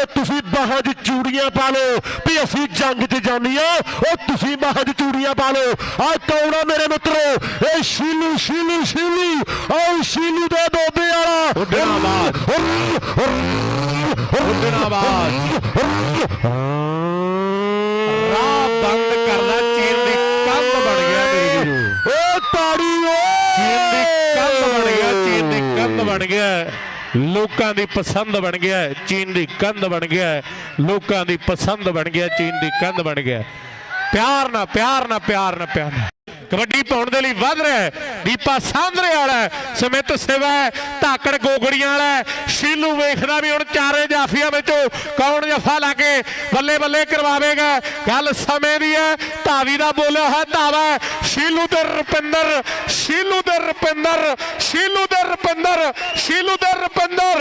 ਜੇ ਤੁਸੀਂ 'ਚ ਚੂੜੀਆਂ ਪਾ ਲਓ ਵੀ ਅਸੀਂ ਜੰਗ 'ਚ ਜਾਨੀਆਂ ਉਹ ਤੁਸੀਂ 'ਚ ਚੂੜੀਆਂ ਪਾ ਲਓ। ਆ ਆ ਮੇਰੇ ਮਿੱਤਰੋ? ਇਹ ਸ਼ੀਲੂ ਸ਼ੀਲੂ ਸ਼ੀਲੂ। ਓ ਸ਼ੀਲੂ ਦੇ ਦੋਬੇ ਵਾਲਾ। ਉੱਡਣਾ ਬਾਜ਼। ਉੱਡਣਾ ਬਾਜ਼। ਰਾਹ ਬੰਦ ਕਰਨਾ ਚੀਨ ਦੀ ਕੰਧ ਬਣ ਗਿਆ ਮੇਰੇ ਵੀਰੋ ਓ ਤਾੜੀ ਓ ਚੀਨ ਦੀ ਕੰਧ ਬਣ ਗਿਆ ਚੀਨ ਦੀ ਕੰਧ ਬਣ ਗਿਆ। ਲੋਕਾਂ ਦੀ ਪਸੰਦ ਬਣ ਗਿਆ ਚੀਨ ਦੀ ਕੰਧ ਬਣ ਗਿਆ ਲੋਕਾਂ ਦੀ ਪਸੰਦ ਬਣ ਗਿਆ, ਚੀਨ ਦੀ ਕੰਧ ਬਣ ਗਿਆ ਪਿਆਰ ਨਾ ਪਿਆਰ ਨਾ ਪਿਆਰ ਨਾ ਪਿਆਰ ਨਾ ਕਬੱਡੀ ਪਾਉਣ ਦੇ ਲਈ ਵੱਧ ਰਿਹਾ ਹੈ। ਦੀਪਾ ਸਾਂਦਰੇ ਵਾਲਾ ਸਮਿਤ ਸਿਵਾ ਧਾਕੜ ਗੋਗੜੀਆਂ ਵਾਲਾ ਸ਼ੀਲੂ ਵੇਖਦਾ ਵੀ ਹੁਣ ਚਾਰੇ ਜਾਫੀਆਂ ਵਿੱਚੋਂ ਕੌਣ ਜਫਾ ਲਾ ਕੇ ਬੱਲੇ ਬੱਲੇ ਕਰਵਾਵੇਗਾ ਗੱਲ ਸਮੇਂ ਦੀ ਹੈ, ਧਾਵੀ ਦਾ ਬੋਲਿਆ ਹੈ ਧਾਵਾ ਸ਼ੀਲੂ ਤੇ ਰੁਪਿੰਦਰ, ਸ਼ੀਲੂ ਤੇ ਰੁਪਿੰਦਰ, ਸ਼ੀਲੂ ਤੇ ਰੁਪਿੰਦਰ